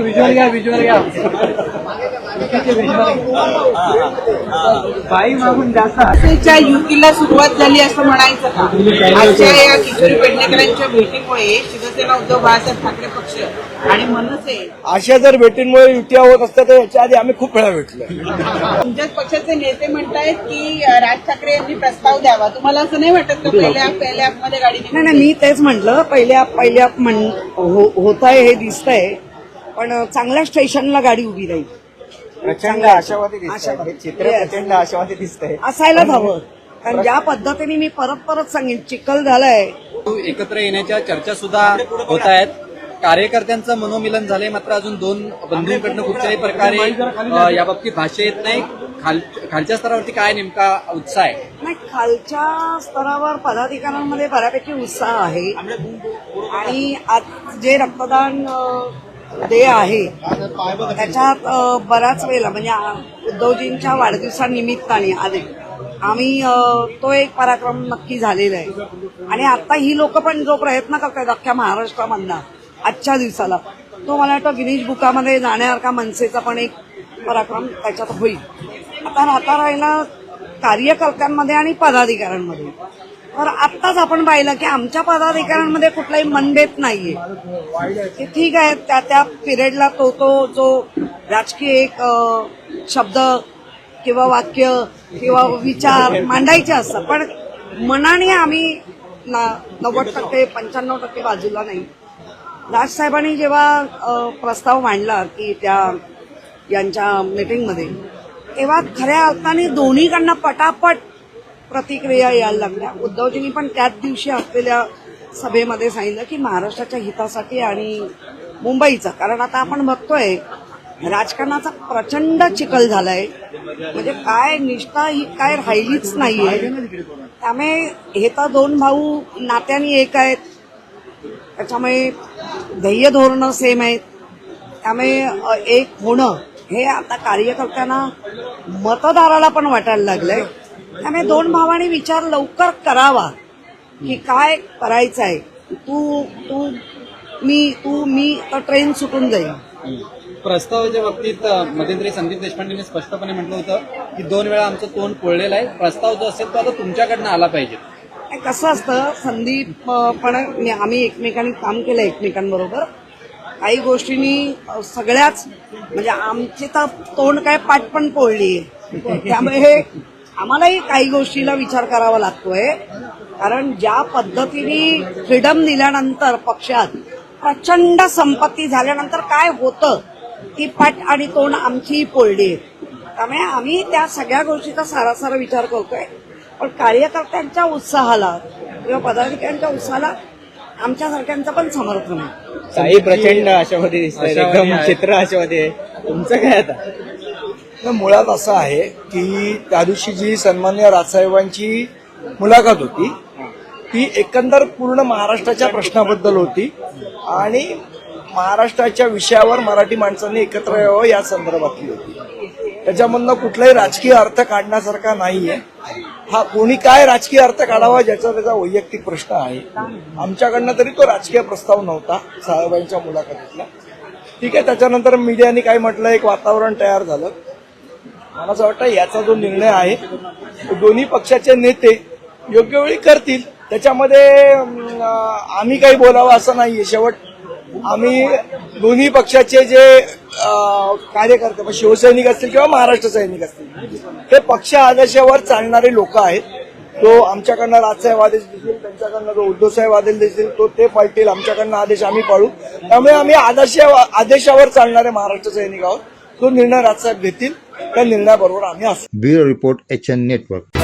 విజువల్గా విజువల్గా बाई मागून युतीला सुरुवात झाली असं म्हणायचं का? आजच्या या किशोरी पेडणेकरांच्या भेटीमुळे शिवसेना उद्धव बाळासाहेब ठाकरे पक्ष आणि मनसे अशा जर भेटींमुळे युत्या होत असत्या तर याच्या आधी आम्ही खूप वेळा भेटलो. तुमच्याच पक्षाचे नेते म्हणतायत की राज ठाकरे यांनी प्रस्ताव द्यावा. तुम्हाला असं नाही वाटत का पहिल्या पहिल्या मध्ये गाडी नाही नाही मी तेच म्हटलं पहिल्या पहिल्या म्हण होत आहे हे दिसतंय पण चांगल्या स्टेशनला गाडी उभी राहील. प्रचंड आशावादी. हे चित्र प्रचंड आशावादी दिसतंय. असायलाच हवं. कारण ज्या पद्धतीने मी परत परत सांगेन चिखल झालाय. एकत्र येण्याच्या चर्चा सुद्धा होत आहेत. कार्यकर्त्यांचं मनोमिलन झालंय मात्र अजून दोन बंधूंकडनं कुठच्याही प्रकारे याबाबतीत भाष्य येत नाही. खाल खालच्या स्तरावरती काय नेमका उत्साह आहे? नाही खालच्या स्तरावर पदाधिकाऱ्यांमध्ये बऱ्यापैकी उत्साह आहे. आणि आज जे रक्तदान ते आहे. त्याच्यात बऱ्याच वेळेला म्हणजे उद्धवजींच्या वाढदिवसानिमित्ताने आले. आम्ही तो एक पराक्रम नक्की झालेला आहे. आणि आता ही लोक पण जो प्रयत्न करतायत अख्ख्या महाराष्ट्रामधला आजच्या दिवसाला तो मला वाटतं गिनीज बुकामध्ये जाण्यासारखा मनसेचा पण एक पराक्रम त्याच्यात होईल. आता राहता राहिला कार्यकर्त्यांमध्ये आणि पदाधिकाऱ्यांमध्ये. तर आत्ताच आपण पाहिलं की आमच्या पदाधिकाऱ्यांमध्ये कुठलाही मनभेद नाहीये. की ठीक आहे त्या त्या पिरियडला तो तो जो राजकीय एक शब्द किंवा वाक्य किंवा विचार मांडायचे असतात. पण मनाने आम्ही ना- नव्वद टक्के पंच्याण्णव टक्के बाजूला नाही. राजसाहेबांनी जेव्हा प्रस्ताव मांडला की त्या यांच्या मीटिंगमध्ये तेव्हा खऱ्या अर्थाने दोन्हीकडनं पटापट प्रतिक्रिया यायला लागल्या. उद्धवजींनी पण त्याच दिवशी असलेल्या सभेमध्ये सांगितलं की महाराष्ट्राच्या हितासाठी आणि मुंबईचं. कारण आता आपण बघतोय राजकारणाचा प्रचंड चिखल झालाय. म्हणजे काय निष्ठा ही काय राहिलीच नाहीये. त्यामुळे हे तर दोन भाऊ नात्याने एक आहेत. त्याच्यामुळे ध्येय धोरणं सेम आहेत. त्यामुळे एक होणं हे आता कार्यकर्त्यांना मतदाराला पण वाटायला लागलंय. त्यामुळे दोन भावांनी विचार लवकर करावा की काय करायचं आहे तू तू मी तू मी तर ट्रेन सुटून जाईल. प्रस्तावाच्या बाबतीत मध्यंतरी संदीप देशपांडेंनी स्पष्टपणे म्हटलं होतं की दोन वेळा आमचं तोंड पोळलेलं आहे. प्रस्ताव जो असेल तो आता तुमच्याकडनं आला पाहिजे. कसं असतं संदीप पण आम्ही एकमेकांनी काम केलं एकमेकांबरोबर. काही गोष्टींनी सगळ्याच म्हणजे आमची तर तोंड काय पाठ पण पोळली त्यामुळे आम्हालाही काही गोष्टीला विचार करावा लागतोय. कारण ज्या पद्धतीने फ्रीडम दिल्यानंतर पक्षात प्रचंड संपत्ती झाल्यानंतर काय होतं ती पाठ आणि तोंड आमचीही पोळली आहे. त्यामुळे आम्ही त्या सगळ्या गोष्टीचा सारासार विचार करतोय. पण कार्यकर्त्यांच्या उत्साहाला किंवा पदाधिकाऱ्यांच्या उत्साहाला आमच्यासारख्यांचं पण समर्थन आहे. काही प्रचंड आशावादी एकदम आहे. चित्र आशावादी आहे. तुमचं काय आता? मुळात असं आहे की त्या दिवशी जी सन्मान्य राजसाहेबांची मुलाखत होती ती एकंदर पूर्ण महाराष्ट्राच्या प्रश्नाबद्दल होती आणि महाराष्ट्राच्या विषयावर मराठी माणसांनी एकत्र यावं या संदर्भातली होती. त्याच्यामधनं कुठलाही राजकीय अर्थ काढण्यासारखा नाहीये. हा कोणी काय राजकीय अर्थ काढावा ज्याचा त्याचा वैयक्तिक प्रश्न आहे. आमच्याकडनं तरी तो राजकीय प्रस्ताव नव्हता साहेबांच्या मुलाखतीतला. ठीक आहे त्याच्यानंतर मीडियाने काय म्हटलं एक वातावरण तयार झालं. मला असं वाटतं याचा जो निर्णय आहे तो दोन्ही पक्षाचे नेते योग्य वेळी करतील. त्याच्यामध्ये आम्ही काही बोलावं असं नाहीये. शेवट आम्ही दोन्ही पक्षाचे जे कार्यकर्ते मग शिवसैनिक असतील किंवा महाराष्ट्र सैनिक असतील हे पक्ष आदर्शावर चालणारे लोक आहेत. तो आमच्याकडनं राजसाहेब आदेश देतील त्यांच्याकडनं जो उद्धवसाहेब आदेश देतील तो ते पाळतील आमच्याकडनं आदेश आम्ही पाळू. त्यामुळे आम्ही आदर्श आदेशावर चालणारे महाराष्ट्र सैनिक आहोत. तो निर्णय राजसाहेब घेतील. त्या निर्णयाबरोबर आम्ही असू bureau report H N network